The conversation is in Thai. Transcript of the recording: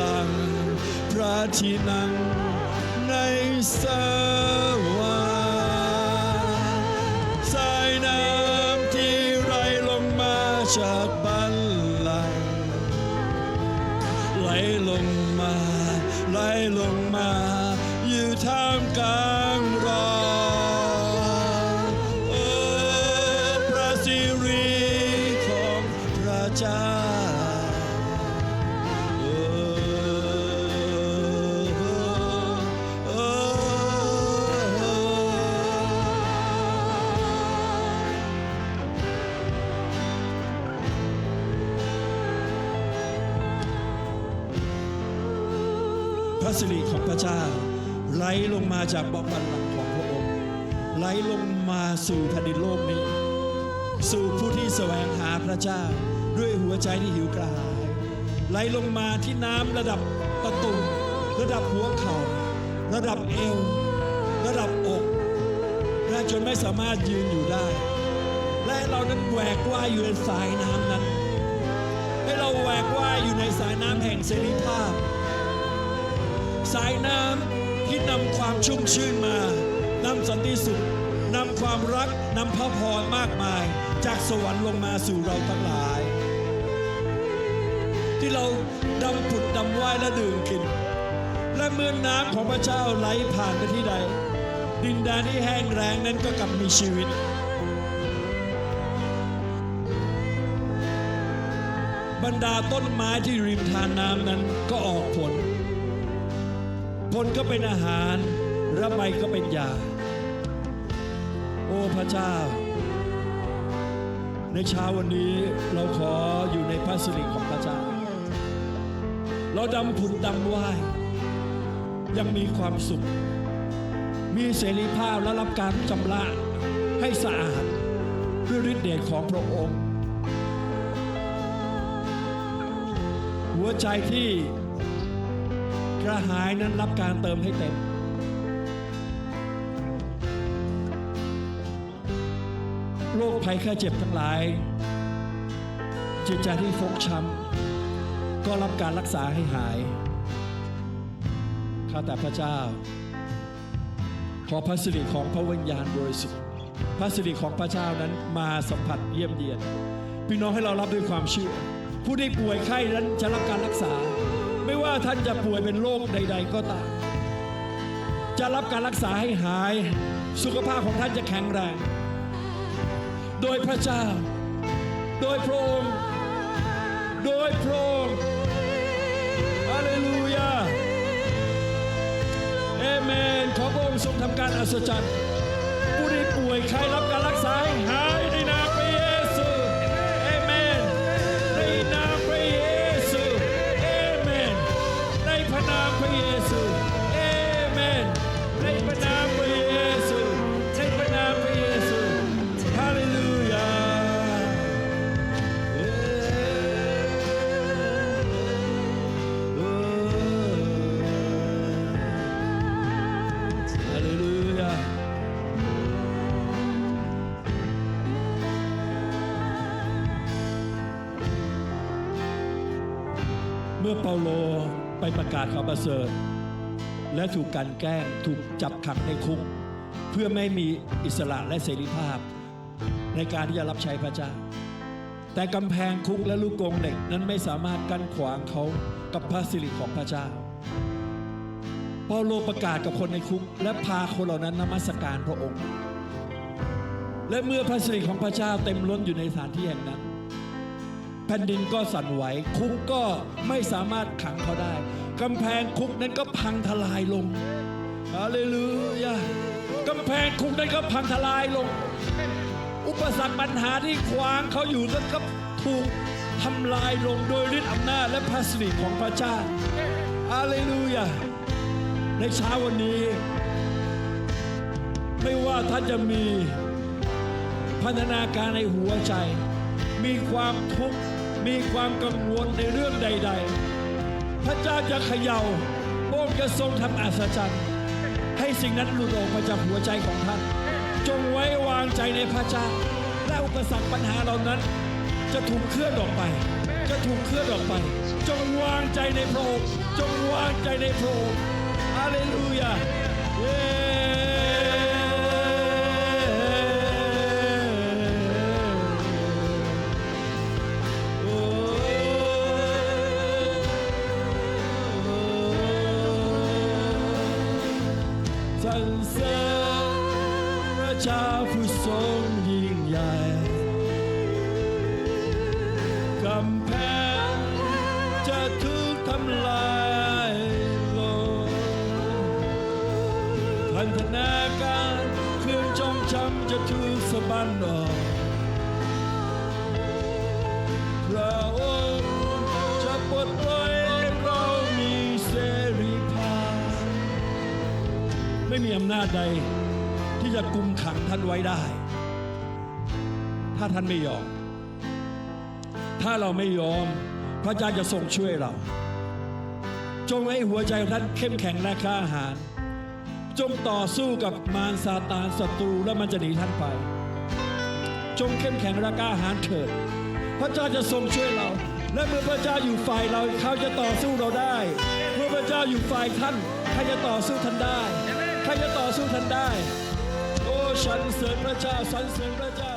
ลังพระที่นั่งในสวรรค์สายน้ำที่ไหลลงมาจากบัลลังไหลลงมาไหลลงมาอยู่ท่ามกลาง ระสิริของพระเจ้า ไหลลงมาจากบัลลังของพระองค์ ไหลลงมาสู่แผ่นดินโลกนี้ สู่ผู้ที่แสวงหาพระเจ้า ด้วยหัวใจที่หิวกระหาย ไหลลงมาที่น้ำระดับตะตุ่มระดับหัวเข่า ระดับเอว ระดับอกและจนไม่สามารถยืนอยู่ได้ และเรานั้นแหวกว่ายอยู่ในสายน้ำนั้น ให้เราแหวกว่ายอยู่ในสายน้ำแห่งเสรีภาพ สายน้ำที่นำความชุ่มชื่นมานำสันติสุขนำความรักนำพระพรมากมาย จากสวรรค์ลงมาสู่เราทั้งหลาย ที่เราดำผุดดำว่ายและดื่มกิน และเมื่อน้ำของพระเจ้าไหลผ่านไปที่ใด ดินแดนที่แห้งแล้งนั้นก็กลับมีชีวิตบรรดาต้นไม้ที่ริมทานน้ำนั้นก็ออกผล ผลก็เป็นอาหารและใบก็เป็นยา โอ้พระเจ้า ในเช้าวันนี้เราขออยู่ในพระสิริของพระเจ้า เราดำผุดดำว่ายยังมีความสุข มีเสรีภาพและรับการชำระให้สะอาดด้วยฤทธิ์เดชของพระองค์ หัวใจที่ กระหายนั้นรับการเติมให้เต็ม โรคภัยแค่เจ็บทั้งหลาย จิตใจที่ฟกช้ำก็รับการรักษาให้หาย ข้าแต่พระเจ้า ขอพระสิริของพระวิญญาณบริสุทธิ์ พระสิริของพระเจ้านั้นมาสัมผัสเยี่ยมเยียน พี่น้องให้เรารับด้วยความเชื่อ ผู้ที่ป่วยไข้นั้นจะรับการรักษา ไม่ว่าท่านจะป่วยเป็นโรคใด ๆ ก็ตาม จะรับการรักษาให้หาย สุขภาพของท่านจะแข็งแรง โดยพระเจ้า โดยพระองค์ โดยพระองค์ฮาเลลูยาเอเมน ขอพระองค์ทรงทำการอัศจรรย์ผู้ที่ป่วยใครรับการรักษาให้หาย เมื่อเปาโลไปประกาศข่าวประเสริฐ และถูกกลันแกล้งถูกจับขังในคุก เพื่อไม่มีอิสระและเสรีภาพ ในการที่จะรับใช้พระเจ้า แต่กำแพงคุกและลูกกงเหล็กนั้นไม่สามารถกั้นขวางเขากับพระสิริของพระเจ้าเปาโลประกาศกับคนในคุก และพาคนเหล่านั้นนมัสการพระองค์ และเมื่อพระสิริของพระเจ้าเต็มล้นอยู่ในสถานที่แห่งนั้น แผ่นดินก็สั่นไหว คุกก็ไม่สามารถขังเขาได้กำแพงคุกนั้นก็พังทลายลงฮาเลลูยากำแพงคุกนั้นก็พังทลายลง อุปสรรคปัญหาที่ขวางเขาอยู่นั้นก็ถูกทำลายลงโดยฤทธิ์อำนาจและพระสิริของพระเจ้าฮาเลลูยาในเช้าวันนี้ ไม่ว่าท่านจะมีพันธนาการในหัวใจ มีความทุกข์ มีความกังวลในเรื่องใด ๆ พระเจ้าจะเขย่าพระองค์จะทรงทำอัศจรรย์ ให้สิ่งนั้นหลุดออกมาจากหัวใจของท่าน จงไว้วางใจในพระเจ้า และอุปสรรคปัญหาเหล่านั้น จะถูกเคลื่อนออกไป จะถูกเคลื่อนออกไป จงวางใจในพระองค์ จงวางใจในพระองค์ฮาเลลูยา เจ้าผู้ทรงยิ่งใหญ่กำแพงจะถูกทำลายลงพันธนาการเครื่องจองจำจะถูกสะบันออกพระองค์จะปลดปล่อยให้เรามีเสรีภาพไม่มีอำนาจใด ที่จะกุมขังท่านไว้ได้ ถ้าท่านไม่ยอม ถ้าเราไม่ยอม พระเจ้าจะทรงช่วยเรา จงให้หัวใจของท่านเข้มแข็งและกล้าหาญจงต่อสู้กับมารซาตานศัตรูแล้วมันจะหนีท่านไป จงเข้มแข็งและกล้าหาญเถิด พระเจ้าจะทรงช่วยเรา และเมื่อพระเจ้าอยู่ฝ่ายเราเขาจะต่อสู้เราได้ เมื่อพระเจ้าอยู่ฝ่ายท่านใครจะต่อสู้ท่านได้ใครจะต่อสู้ท่านได้ โอ้สร